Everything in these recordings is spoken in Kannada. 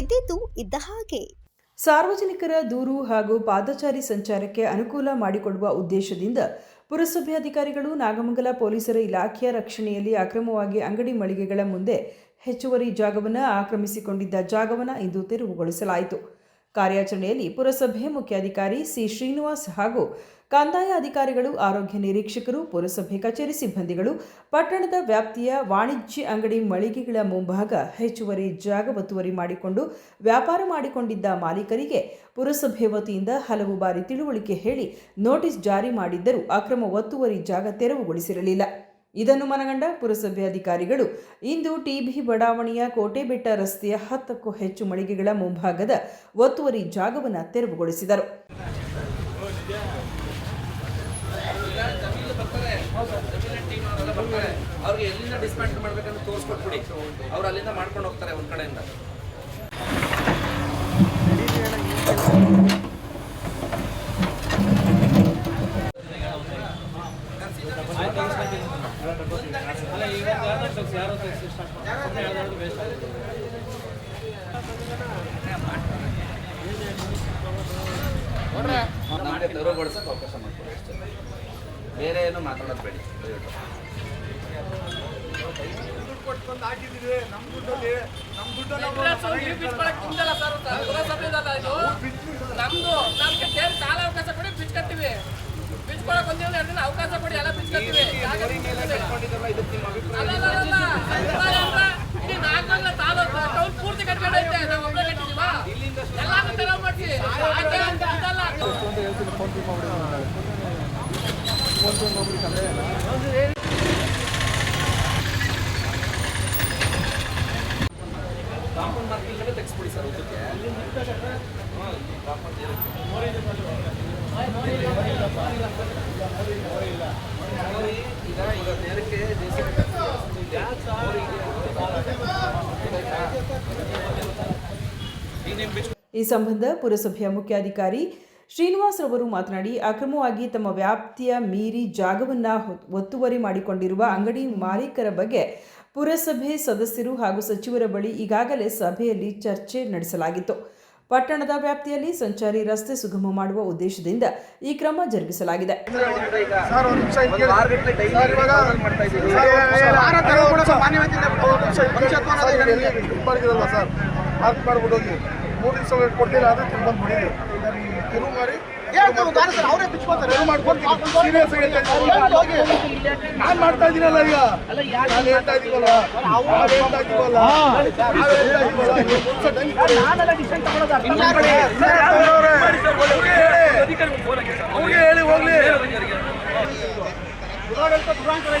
ಇದ್ದಿದ್ದು ಇದ್ದ ಹಾಗೆ. ಸಾರ್ವಜನಿಕರ ದೂರು ಹಾಗೂ ಪಾದಚಾರಿ ಸಂಚಾರಕ್ಕೆ ಅನುಕೂಲ ಮಾಡಿಕೊಡುವ ಉದ್ದೇಶದಿಂದ ಪುರಸಭೆ ಅಧಿಕಾರಿಗಳು ನಾಗಮಂಗಲ ಪೊಲೀಸರ ಇಲಾಖೆಯ ರಕ್ಷಣೆಯಲ್ಲಿ ಅಕ್ರಮವಾಗಿ ಅಂಗಡಿ ಮಳಿಗೆಗಳ ಮುಂದೆ ಹೆಚ್ಚುವರಿ ಜಾಗವನ್ನು ಆಕ್ರಮಿಸಿಕೊಂಡಿದ್ದ ಜಾಗವನ್ನು ಇಂದು ತೆರವುಗೊಳಿಸಲಾಯಿತು. ಕಾರ್ಯಾಚರಣೆಯಲ್ಲಿ ಪುರಸಭೆ ಮುಖ್ಯಾಧಿಕಾರಿ ಸಿ ಶ್ರೀನಿವಾಸ್ ಹಾಗೂ ಕಂದಾಯ ಅಧಿಕಾರಿಗಳು, ಆರೋಗ್ಯ ನಿರೀಕ್ಷಕರು, ಪುರಸಭೆ ಕಚೇರಿ ಸಿಬ್ಬಂದಿಗಳು, ಪಟ್ಟಣದ ವ್ಯಾಪ್ತಿಯ ವಾಣಿಜ್ಯ ಅಂಗಡಿ ಮಳಿಗೆಗಳ ಮುಂಭಾಗ ಹೆಚ್ಚುವರಿ ಜಾಗ ಒತ್ತುವರಿ ಮಾಡಿಕೊಂಡು ವ್ಯಾಪಾರ ಮಾಡಿಕೊಂಡಿದ್ದ ಮಾಲೀಕರಿಗೆ ಪುರಸಭೆ ವತಿಯಿಂದ ಹಲವು ಬಾರಿ ತಿಳುವಳಿಕೆ ಹೇಳಿ ನೋಟಿಸ್ ಜಾರಿ ಮಾಡಿದ್ದರೂ ಅಕ್ರಮ ಒತ್ತುವರಿ ಜಾಗ ತೆರವುಗೊಳಿಸಿರಲಿಲ್ಲ. ಇದನ್ನು ಮನಗಂಡ ಪುರಸಭೆ ಅಧಿಕಾರಿಗಳು. ಇಂದು ಟಿಬಿ ಬಡಾವಣೆಯ ಕೋಟೆಬೆಟ್ಟ ರಸ್ತೆಯ ಹತ್ತಕ್ಕೂ ಹೆಚ್ಚು ಮಳಿಗೆಗಳ ಮುಂಭಾಗದ ಒತ್ತುವರಿ ಜಾಗವನ್ನು ತೆರವುಗೊಳಿಸಿದರು. ಅವ್ರಿಗೆ ನಮಗೆ ತೆರವುಗೊಳಿಸಕ್ಕೆ ಅವಕಾಶ ಮಾಡ್ಕೊಡಿ ಅಷ್ಟೇ. ಬೇರೆ ಏನು ಮಾತಾಡೋದು ಬೇಡಿ. ನಮ್ದು, ನಮ್ಗೆ ಸೇರಿ ಕಾಲ ಅವಕಾಶ ಕೊಡಿ ಬಿಚ್ಕತ್ತೀವಿ ಅವಕಾಶ ಕೊಡಿ ಎಲ್ಲ ಅಲ್ಲ. ಇಡೀ ತಾಲೂಕು ಟೌನ್ ಪೂರ್ತಿ ಕಟ್ಕೊಂಡೈತೆ ನಾವು ಒಬ್ಬರೇ ಕಟ್ಟಿದೀವಾ? ಎಲ್ಲಾನು ತೆರವು ಮಾಡ್ತೀವಿ ಇದಲ್ಲ. ಕಾಂಪೌಂಡ್ ಮಾರ್ಕಿಂಗ್ ತೆಗೆಸ್ಬಿಡಿ ಸರ್ ಉದ್ದಕ್ಕೆ ನೋಡಿ, ಈಗ ಈಗ ನೇರಕ್ಕೆ ಈ ಸಂಬಂಧ ಪುರಸಭೆಯ ಮುಖ್ಯಾಧಿಕಾರಿ ಶ್ರೀನಿವಾಸ್ ರವರು ಮಾತನಾಡಿ, ಅಕ್ರಮವಾಗಿ ತಮ್ಮ ವ್ಯಾಪ್ತಿಯ ಮೀರಿ ಜಾಗವನ್ನ ಒತ್ತುವರಿ ಮಾಡಿಕೊಂಡಿರುವ ಅಂಗಡಿ ಮಾಲೀಕರ ಬಗ್ಗೆ ಪುರಸಭೆ ಸದಸ್ಯರು ಹಾಗೂ ಸಚಿವರ ಬಳಿ ಈಗಾಗಲೇ ಸಭೆಯಲ್ಲಿ ಚರ್ಚೆ ನಡೆಸಲಾಗಿತ್ತು. ಪಟ್ಟಣದ ವ್ಯಾಪ್ತಿಯಲ್ಲಿ ಸಂಚಾರಿ ರಸ್ತೆ ಸುಗಮ ಮಾಡುವ ಉದ್ದೇಶದಿಂದ ಈ ಕ್ರಮ ಜರುಗಿಸಲಾಗಿದೆ. ಮೂರು ದಿವಸ ಕೊಟ್ಟಿಲ್ಲ ಅದು ಆದರೆ ತಿರ್ಗಿ ತಿರುವು ಮಾಡಿ ಮಾಡ್ಕೊಡ್ತೀನಿ ಸೀರಿಯಸ್ ನಾನು ಮಾಡ್ತಾ ಇದ್ದೀನಲ್ಲ ಈಗ. ನಾನು ಹೇಳ್ತಾ ಇದ್ದೀವಲ್ಲ. ನಾವು ಹೇಳ್ತಾ ಇದ್ದೀವಲ್ಲ. ನಾವು ಹೇಳ್ತಾ ಇದ್ದೀವಲ್ಲ. ನೀವು ಒಂದು ನಿಮಿಷ time ಕೊಡಿ.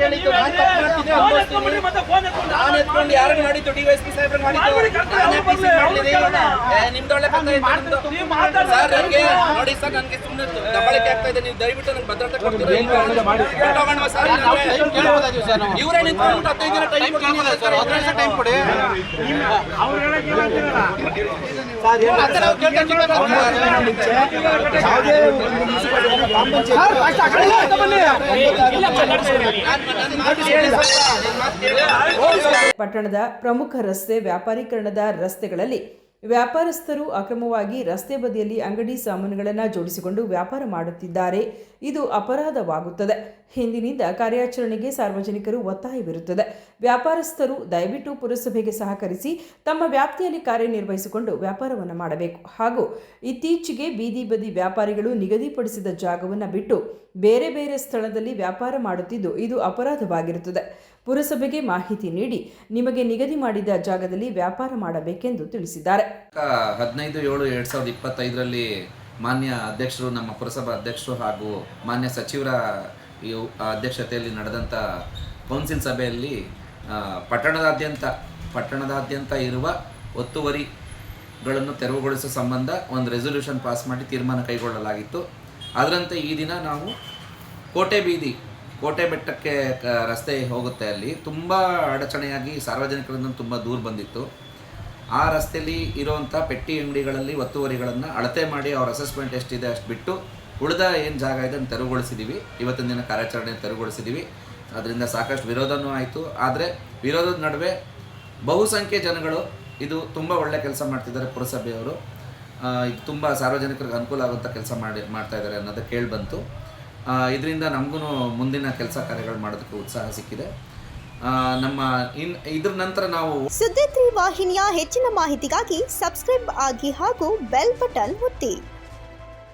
ನಾನು ನಾನು ಎತ್ಕೊಂಡು ಯಾರಿಗೆ ಮಾಡಿದ್ದು ಡಿವೈಸ್ ಪಿ ಸಾಹೇಬ್ರಿಗೆ ಮಾಡಿದ್ದು ನಾನೇ ಐತೆ ನಿಮ್ದು. ಸರ್ ನನಗೆ ನೋಡಿ ಸರ್ ನನಗೆ ಸುಮ್ಮನೆ ದಬ್ಬಾಳಿಕೆ ಆಗ್ತಾ ಇದೆ ನೀವು ದಯವಿಟ್ಟು ನನಗೆ ಭದ್ರತೆ ಕೊಡ್ತೀರಾ ಇವರೇ ನಿಂತ್ಕೊಂಡು ಹತ್ತೈದು ದಿನ ಟೈಮ್ ಕೊಡ್ತೀನಿ ಸರ್ ಹದಿನೈದು ದಿವಸ ಟೈಮ್ ಕೊಡಿ ಪಟ್ಟಣದ ಪ್ರಮುಖ ರಸ್ತೆ ವ್ಯಾಪಾರೀಕರಣದ ರಸ್ತೆಗಳಲ್ಲಿ ವ್ಯಾಪಾರಸ್ಥರು ಅಕ್ರಮವಾಗಿ ರಸ್ತೆ ಬದಿಯಲ್ಲಿ ಅಂಗಡಿ ಸಾಮಾನುಗಳನ್ನು ಜೋಡಿಸಿಕೊಂಡು ವ್ಯಾಪಾರ ಮಾಡುತ್ತಿದ್ದಾರೆ. ಇದು ಅಪರಾಧವಾಗುತ್ತದೆ. ಹಿಂದಿನಿಂದ ಕಾರ್ಯಾಚರಣೆಗೆ ಸಾರ್ವಜನಿಕರು ಒತ್ತಾಯವಿರುತ್ತದೆ ವ್ಯಾಪಾರಸ್ಥರು ದಯವಿಟ್ಟು ಪುರಸಭೆಗೆ ಸಹಕರಿಸಿ ತಮ್ಮ ವ್ಯಾಪ್ತಿಯಲ್ಲಿ ಕಾರ್ಯನಿರ್ವಹಿಸಿಕೊಂಡು ವ್ಯಾಪಾರವನ್ನು ಮಾಡಬೇಕು. ಹಾಗೂ ಇತ್ತೀಚೆಗೆ ಬೀದಿ ಬದಿ ವ್ಯಾಪಾರಿಗಳು ನಿಗದಿಪಡಿಸಿದ ಜಾಗವನ್ನು ಬಿಟ್ಟು ಬೇರೆ ಬೇರೆ ಸ್ಥಳದಲ್ಲಿ ವ್ಯಾಪಾರ ಮಾಡುತ್ತಿದ್ದು ಇದು ಅಪರಾಧವಾಗಿರುತ್ತದೆ. ಪುರಸಭೆಗೆ ಮಾಹಿತಿ ನೀಡಿ ನಿಮಗೆ ನಿಗದಿ ಮಾಡಿದ ಜಾಗದಲ್ಲಿ ವ್ಯಾಪಾರ ಮಾಡಬೇಕೆಂದು ತಿಳಿಸಿದ್ದಾರೆ. ಹದಿನೈದು ಏಳು ಎರಡು ಸಾವಿರದ ಇಪ್ಪತ್ತೈದರಲ್ಲಿ ಮಾನ್ಯ ಅಧ್ಯಕ್ಷರು, ನಮ್ಮ ಪುರಸಭಾ ಅಧ್ಯಕ್ಷರು ಹಾಗೂ ಮಾನ್ಯ ಸಚಿವರ ಅಧ್ಯಕ್ಷತೆಯಲ್ಲಿ ನಡೆದಂಥ ಕೌನ್ಸಿಲ್ ಸಭೆಯಲ್ಲಿ ಪಟ್ಟಣದಾದ್ಯಂತ ಪಟ್ಟಣದಾದ್ಯಂತ ಇರುವ ಒತ್ತುವರಿಗಳನ್ನು ತೆರವುಗೊಳಿಸುವ ಸಂಬಂಧ ಒಂದು ರೆಸೊಲ್ಯೂಷನ್ ಪಾಸ್ ಮಾಡಿ ತೀರ್ಮಾನ ಕೈಗೊಳ್ಳಲಾಗಿತ್ತು. ಅದರಂತೆ ಈ ದಿನ ನಾವು ಕೋಟೆ ಬೀದಿ, ಕೋಟೆ ಬೆಟ್ಟಕ್ಕೆ ರಸ್ತೆ ಹೋಗುತ್ತೆ ಅಲ್ಲಿ. ತುಂಬ ಅಡಚಣೆಯಾಗಿ ಸಾರ್ವಜನಿಕರಿಂದ ತುಂಬ ದೂರ ಬಂದಿತ್ತು. ಆ ರಸ್ತೆಯಲ್ಲಿ ಇರೋವಂಥ ಪೆಟ್ಟಿ ಅಂಗಡಿಗಳಲ್ಲಿ ಒತ್ತುವರಿಗಳನ್ನು ಅಳತೆ ಮಾಡಿ ಅವ್ರ ಅಸೆಸ್ಮೆಂಟ್ ಎಷ್ಟಿದೆ ಅಷ್ಟು ಬಿಟ್ಟು ಉಳಿದ ಏನು ಜಾಗ ಇದೆ ಅದನ್ನು ತೆರವುಗೊಳಿಸಿದ್ದೀವಿ ಇವತ್ತಿನ ದಿನ ಕಾರ್ಯಾಚರಣೆ ತೆರವುಗೊಳಿಸಿದ್ದೀವಿ ಅದರಿಂದ ಸಾಕಷ್ಟು ವಿರೋಧನೂ ಆಯಿತು. ಆದರೆ ವಿರೋಧದ ನಡುವೆ ಬಹುಸಂಖ್ಯೆ ಜನಗಳು ಇದು ತುಂಬ ಒಳ್ಳೆ ಕೆಲಸ ಮಾಡ್ತಿದ್ದಾರೆ ಪುರಸಭೆಯವರು. ಇದು ತುಂಬ ಸಾರ್ವಜನಿಕರಿಗೆ ಅನುಕೂಲ ಆಗುವಂಥ ಕೆಲಸ ಮಾಡಿ, ಮಾಡ್ತಾ ಇದ್ದಾರೆ ಅನ್ನೋದು ಕೇಳಿಬಂತು. ಇದರಿಂದ ನಮಗೂ ಮುಂದಿನ ಕೆಲಸ ಕಾರ್ಯಗಳು ಮಾಡೋದಕ್ಕೆ ಉತ್ಸಾಹ ಸಿಕ್ಕಿದೆ. ನಮ್ಮ ಇನ್ ಇದ್ರ ನಂತರ ನಾವು ಸುದ್ದಿ ವಾಹಿನಿಯ ಹೆಚ್ಚಿನ ಮಾಹಿತಿಗಾಗಿ ಸಬ್ಸ್ಕ್ರೈಬ್ ಆಗಿ ಹಾಗೂ ಬೆಲ್ ಬಟನ್ ಒತ್ತಿ.